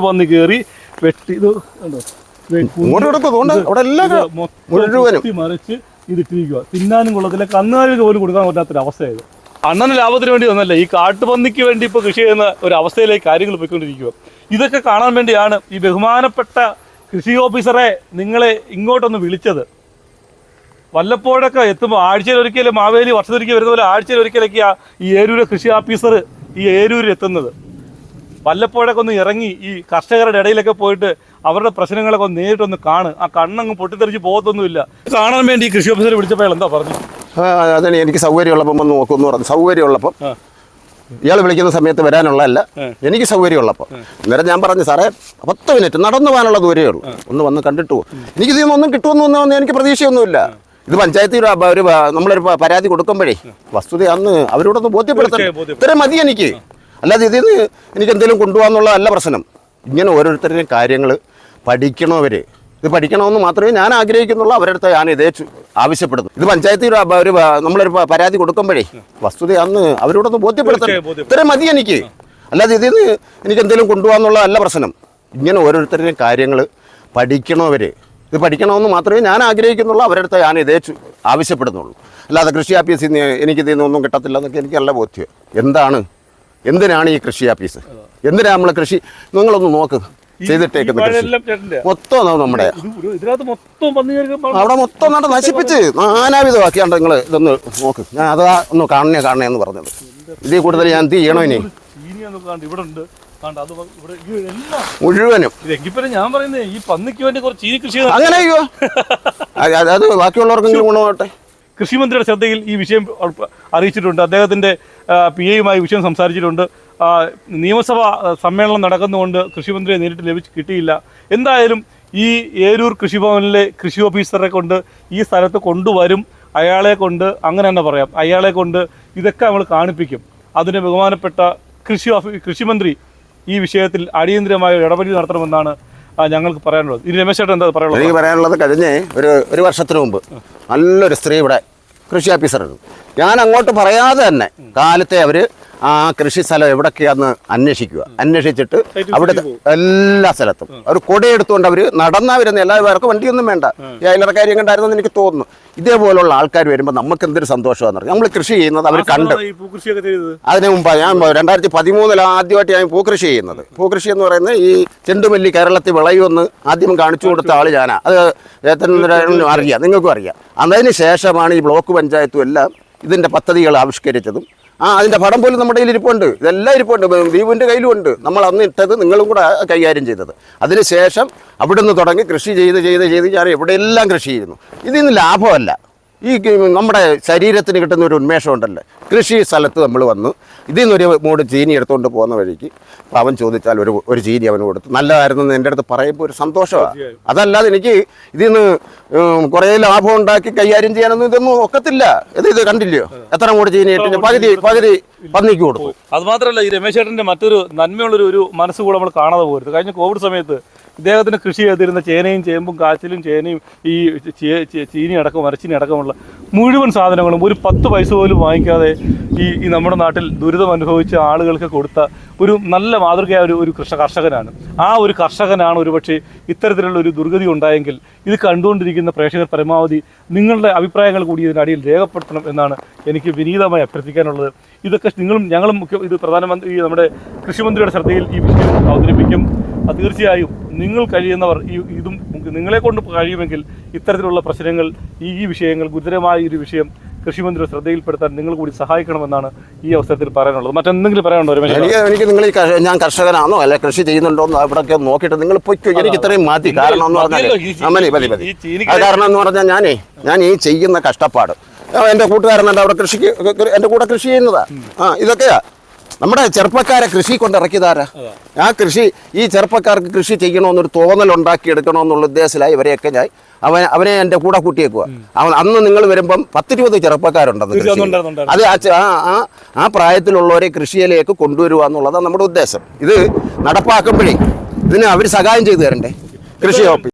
വന്ന് കയറി വെട്ടി ഇത് മറിച്ച് ഇത് ഇട്ടിരിക്കുക തിന്നാനും കൊള്ളത്തില്ല. കന്നുകാലിക്ക് പോലും കൊടുക്കാൻ പറ്റാത്തൊരു അവസ്ഥയായത് അണ്ണന് ലാഭത്തിന് വേണ്ടി ഒന്നല്ല ഈ കാട്ടുപന്നിക്ക് വേണ്ടി ഇപ്പോൾ കൃഷി ചെയ്യുന്ന ഒരു അവസ്ഥയിലേക്ക് കാര്യങ്ങൾ പോയിക്കൊണ്ടിരിക്കുക ഇതൊക്കെ കാണാൻ വേണ്ടിയാണ് ഈ ബഹുമാനപ്പെട്ട കൃഷി ഓഫീസറെ നിങ്ങളെ ഇങ്ങോട്ടൊന്ന് വിളിച്ചത്. വല്ലപ്പോഴൊക്കെ എത്തുമ്പോൾ ആഴ്ചയിൽ ഒരിക്കലും മാവേലി വർഷത്തിലൊരിക്കൽ വരുന്ന പോലെ ആഴ്ചയിൽ ഒരിക്കലൊക്കെയാണ് ഈ ഏരൂരെ കൃഷി ഓഫീസർ ഈ ഏരൂരിൽ എത്തുന്നത്. വല്ലപ്പോഴൊക്കെ ഒന്ന് ഇറങ്ങി ഈ കർഷകരുടെ ഇടയിലൊക്കെ പോയിട്ട് അവരുടെ പ്രശ്നങ്ങളൊക്കെ ഒന്ന് നേരിട്ടൊന്ന് കാണ്. ആ കണ്ണങ്ങ് പൊട്ടിത്തെറിച്ച് പോകത്തൊന്നുമില്ല. കാണാൻ വേണ്ടി ഈ കൃഷി ഓഫീസറെ വിളിച്ചപ്പോൾ എന്താ പറഞ്ഞു? അതാണ് എനിക്ക് സൗകര്യമുള്ളപ്പം വന്ന് നോക്കുമെന്ന് പറഞ്ഞു. സൗകര്യമുള്ളപ്പം. ഇയാൾ വിളിക്കുന്ന സമയത്ത് വരാനുള്ളതല്ല. എനിക്ക് സൗകര്യമുള്ളപ്പോൾ അന്നേരം ഞാൻ പറഞ്ഞു സാറേ പത്ത് മിനിറ്റ് നടന്നു പോകാനുള്ള ദൂരമേ ഉള്ളൂ. ഒന്ന് വന്ന് കണ്ടിട്ട് പോകും എനിക്ക് ഇതിൽ നിന്നൊന്നും കിട്ടുമെന്നൊന്നും എനിക്ക് പ്രതീക്ഷയൊന്നുമില്ല. ഇത് പഞ്ചായത്തിൽ ഒരു നമ്മളൊരു പരാതി കൊടുക്കുമ്പോഴേ വസ്തുത അന്ന് അവരോടൊന്ന് ബോധ്യപ്പെടുത്തണം. ഇത്ര ബോധ്യപ്പെടുത്തണം. ഇത്രയും മതി എനിക്ക്. അല്ലാതെ ഇതിൽ നിന്ന് എനിക്ക് എന്തെങ്കിലും കൊണ്ടുപോകാന്നുള്ളതല്ല പ്രശ്നം. ഇങ്ങനെ ഓരോരുത്തരുടെയും കാര്യങ്ങൾ പഠിക്കണവർ ഇത് പഠിക്കണമെന്ന് മാത്രമേ ഞാൻ ആഗ്രഹിക്കുന്നുള്ളൂ. അവരുടെ അടുത്ത് ഞാൻ ഇതേ ആവശ്യപ്പെടുന്നു. ഇത് പഞ്ചായത്തിൽ ഒരു നമ്മളൊരു പരാതി കൊടുക്കുമ്പോഴേ വസ്തുത അന്ന് അവരോടൊന്ന് ബോധ്യപ്പെടുത്തണം. ഇത്രയും മതി എനിക്ക്. അല്ലാതെ ഇതിൽ നിന്ന് എനിക്ക് എന്തെങ്കിലും കൊണ്ടുപോകാന്നുള്ളതല്ല പ്രശ്നം. ഇങ്ങനെ ഓരോരുത്തരുടെയും കാര്യങ്ങൾ പഠിക്കണവർ ഇത് പഠിക്കണമെന്ന് മാത്രമേ ഞാൻ ആഗ്രഹിക്കുന്നുള്ളൂ. അവരുടെ അടുത്ത് ഞാൻ ഇതേ ആവശ്യപ്പെടുന്നുള്ളൂ. അല്ലാതെ കൃഷി ആഫീസിൽ നിന്ന് എനിക്കിതിൽ നിന്നൊന്നും കിട്ടത്തില്ല എന്നൊക്കെ എനിക്ക് നല്ല ബോധ്യം. എന്താണ്? എന്തിനാണ് ഈ കൃഷി ആഫീസ് എന്തിനാ നമ്മളെ കൃഷി? നിങ്ങളൊന്ന് നോക്ക്. ചെയ്തിട്ടേക്കുന്ന കൃഷി. മൊത്തം നമ്മുടെ. അവിടെ മൊത്തം നട നശിപ്പിച്ച് നാനാവിധമാക്കിയാണ്ട് നിങ്ങൾ ഇതൊന്ന് നോക്ക്. ഞാൻ അതാ ഒന്ന് കാണണേ കാണണേ എന്ന് പറഞ്ഞത്. ഇതിൽ കൂടുതൽ ഞാൻ എന്ത് ചെയ്യണോ ഇനി? മുഴുവനും. ഞാൻ പറയുന്നത് ഈ പന്നിക്ക് വേണ്ടി കുറച്ച് ചീനി കൃഷി അങ്ങനെ അയ്യോ അത് ബാക്കിയുള്ളവർക്കെങ്കിലും ഗുണമാവട്ടെ കൃഷിമന്ത്രിയുടെ ശ്രദ്ധയിൽ ഈ വിഷയം അറിയിച്ചിട്ടുണ്ട്. അദ്ദേഹത്തിന്റെ പി എയുമായി വിഷയം സംസാരിച്ചിട്ടുണ്ട്. നിയമസഭാ സമ്മേളനം നടക്കുന്നതുകൊണ്ട് കൃഷിമന്ത്രിയെ നേരിട്ട് ലഭിച്ച് കിട്ടിയില്ല. എന്തായാലും ഈ ഏരൂർ കൃഷിഭവനിലെ കൃഷി ഓഫീസറെ കൊണ്ട് ഈ സ്ഥലത്ത് കൊണ്ടുവരും. അയാളെ കൊണ്ട് അങ്ങനെ തന്നെ പറയാം. അയാളെ കൊണ്ട് ഇതൊക്കെ നമ്മൾ കാണിപ്പിക്കും. അതിന് ബഹുമാനപ്പെട്ട കൃഷി ഓഫീ കൃഷിമന്ത്രി ഈ വിഷയത്തിൽ അടിയന്തിരമായ ഇടപെടൽ നടത്തണമെന്നാണ് ഞങ്ങൾക്ക് പറയാനുള്ളത്. ഇനി രമേശ് ചേട്ടൻ എന്താ പറയാനുള്ളത്? എനിക്ക് പറയാനുള്ളത് കഴിഞ്ഞ് ഒരു ഒരു വർഷത്തിന് മുമ്പ് നല്ലൊരു സ്ത്രീ ഇവിടെ കൃഷി ഓഫീസർ ഞാൻ അങ്ങോട്ട് പറയാതെ തന്നെ കാലത്തെ അവർ ആ കൃഷി സ്ഥലം എവിടൊക്കെയാന്ന് അന്വേഷിക്കുക. അന്വേഷിച്ചിട്ട് അവിടെ അവിടുത്തെ എല്ലാ സ്ഥലത്തും. അവർ കൊടയെടുത്തുകൊണ്ട് അവർ നടന്നാ വരുന്ന എല്ലാ പേർക്കും വണ്ടിയൊന്നും വേണ്ട. അയലറ കാര്യം കണ്ടായിരുന്നെന്ന് എനിക്ക് തോന്നുന്നു. ഇതേപോലുള്ള ആൾക്കാർ വരുമ്പോൾ നമുക്ക് എന്തൊരു സന്തോഷമാണെന്ന് പറഞ്ഞു നമ്മൾ കൃഷി ചെയ്യുന്നത് അവർ കണ്ട്. അതിന് മുമ്പ് ഞാൻ രണ്ടായിരത്തി പതിമൂന്നിൽ ആദ്യമായിട്ട് ഞാൻ പൂക്കൃഷി ചെയ്യുന്നത്. പൂക്കൃഷി എന്ന് പറയുന്നത് ഈ ചെണ്ടുമല്ലി കേരളത്തിൽ വിളയുമെന്ന് ആദ്യം കാണിച്ചു കൊടുത്ത ആൾ ഞാനാ. അത് ഏതെങ്കിലും അറിയാം. നിങ്ങൾക്കും അറിയാം. അതിന് ശേഷമാണ് ഈ ബ്ലോക്ക് പഞ്ചായത്തും എല്ലാം ഇതിന്റെ പദ്ധതികൾ ആവിഷ്കരിച്ചതും. ആ അതിന്റെ പടം പോലും നമ്മുടെ കയ്യിൽ ഇരിപ്പുണ്ട്. ഇതെല്ലാം ഇരിപ്പുണ്ട്. ദീപുവിന്റെ കയ്യിലും ഉണ്ട്. നമ്മൾ അന്ന് ഇട്ടത് നിങ്ങളും കൂടെ കൈകാര്യം ചെയ്തത്. അതിനുശേഷം നിന്ന് തുടങ്ങി കൃഷി ചെയ്ത് ചെയ്ത് ചെയ്ത് ഞാൻ എവിടെയെല്ലാം കൃഷി ചെയ്യുന്നു. ഇതിന്ന് ലാഭമല്ല. ഈ നമ്മുടെ ശരീരത്തിന് കിട്ടുന്ന ഒരു ഉന്മേഷം ഉണ്ടല്ലോ. കൃഷി സ്ഥലത്ത് നമ്മൾ വന്നു. ഇതിൽ നിന്നൊരു മൂട് ചീനി എടുത്തുകൊണ്ട് പോകുന്ന വഴിക്ക് അവൻ ചോദിച്ചാൽ ഒരു ഒരു ചീനി അവന് കൊടുത്തു. നല്ലതായിരുന്നു എന്റെ അടുത്ത് പറയുമ്പോൾ ഒരു സന്തോഷമാണ് അതല്ലാതെ എനിക്ക് ഇതിൽ നിന്ന് കുറേ ലാഭം ഉണ്ടാക്കി കൈകാര്യം ചെയ്യാനൊന്നും ഇതൊന്നും ഒക്കത്തില്ല. ഇത് ഇത് കണ്ടില്ലയോ? എത്ര മൂട് ചീനി ഇട്ടിന്? പകുതി പകുതി പന്നിക്ക് കൊടുത്തു. അത് മാത്രമല്ല ഈ രമേശ് ചേട്ടന്റെ മറ്റൊരു നന്മയുള്ളൊരു ഒരു മനസ്സ് കൂടെ നമ്മൾ കാണാതെ പോരുത് കഴിഞ്ഞ കോവിഡ് സമയത്ത് ഇദ്ദേഹത്തിന് കൃഷി ചെയ്തിരുന്ന ചേനയും ചേമ്പും കാച്ചിലും ചേനയും ഈ ചീനി അടക്കം അരച്ചിനി അടക്കമുള്ള മുഴുവൻ സാധനങ്ങളും ഒരു പത്ത് പൈസ പോലും വാങ്ങിക്കാതെ ഈ ഈ നമ്മുടെ നാട്ടിൽ ദുരിതം അനുഭവിച്ച ആളുകൾക്ക് കൊടുത്ത ഒരു നല്ല മാതൃകയായ ഒരു ഒരു കൃഷ കർഷകനാണ്. ആ ഒരു കർഷകനാണ് ഒരുപക്ഷെ ഇത്തരത്തിലുള്ള ഒരു ദുർഗതി ഉണ്ടായെങ്കിൽ ഇത് കണ്ടുകൊണ്ടിരിക്കുന്ന പ്രേക്ഷകർ പരമാവധി നിങ്ങളുടെ അഭിപ്രായങ്ങൾ കൂടി ഇതിനടിയിൽ രേഖപ്പെടുത്തണം എന്നാണ് എനിക്ക് വിനീതമായി അഭ്യർത്ഥിക്കാനുള്ളത്. ഇതൊക്കെ നിങ്ങളും ഞങ്ങളും ഇത് പ്രധാനമന്ത്രി നമ്മുടെ കൃഷിമന്ത്രിയുടെ ശ്രദ്ധയിൽ ഈ വിഷയം അവതരിപ്പിക്കും. തീർച്ചയായും നിങ്ങൾ കഴിയുന്നവർ ഈ ഇതും നിങ്ങളെ കൊണ്ട് കഴിയുമെങ്കിൽ ഇത്തരത്തിലുള്ള പ്രശ്നങ്ങൾ ഈ ഈ വിഷയങ്ങൾ ഗുരുതരമായ ഒരു വിഷയം കൃഷിമന്ത്രിയുടെ ശ്രദ്ധയിൽപ്പെടുത്താൻ നിങ്ങൾ കൂടി സഹായിക്കണമെന്നാണ് ഈ അവസരത്തിൽ പറയാനുള്ളത്. മറ്റെന്തെങ്കിലും പറയാനുണ്ടോ എനിക്ക് എനിക്ക് നിങ്ങൾ ഈ ഞാൻ കർഷകനാണോ അല്ലെ കൃഷി ചെയ്യുന്നുണ്ടോ എന്ന് അവിടെയൊക്കെ നോക്കിയിട്ട് നിങ്ങൾ പൊയ്ക്കോ എനിക്ക് ഇത്രയും മാറ്റി കാരണം എന്ന് പറഞ്ഞാൽ മതി മതി മതി. കാരണം എന്ന് പറഞ്ഞാൽ ഞാനേ ഞാൻ ഈ ചെയ്യുന്ന കഷ്ടപ്പാട്. എന്റെ എന്റെ കൂട്ടുകാരനുണ്ട് അവിടെ കൃഷിക്ക് എന്റെ കൂടെ കൃഷി ചെയ്യുന്നതാ. ആ ഇതൊക്കെയാ. നമ്മുടെ ചെറുപ്പക്കാരെ കൃഷി കൊണ്ട് ഇറക്കിയതാരാ? ആ കൃഷി ഈ ചെറുപ്പക്കാർക്ക് കൃഷി ചെയ്യണമെന്നൊരു തോന്നൽ ഉണ്ടാക്കി എടുക്കണമെന്നുള്ള ഉദ്ദേശത്തിലായി ഇവരെയൊക്കെ ഞാൻ അവൻ അവനെ എന്റെ കൂടെ കൂട്ടിയേക്കുക അവൻ അന്ന് നിങ്ങൾ വരുമ്പം പത്തിരുപത് ചെറുപ്പക്കാരുണ്ടെന്ന് അത് ആ ആ പ്രായത്തിലുള്ളവരെ കൃഷിയിലേക്ക് കൊണ്ടുവരിക എന്നുള്ളതാണ് നമ്മുടെ ഉദ്ദേശം. ഇത് നടപ്പാക്കുമ്പോഴേ ഇതിന് അവർ സഹായം ചെയ്തു തരണ്ടേ? കൃഷി ഓഫീസ്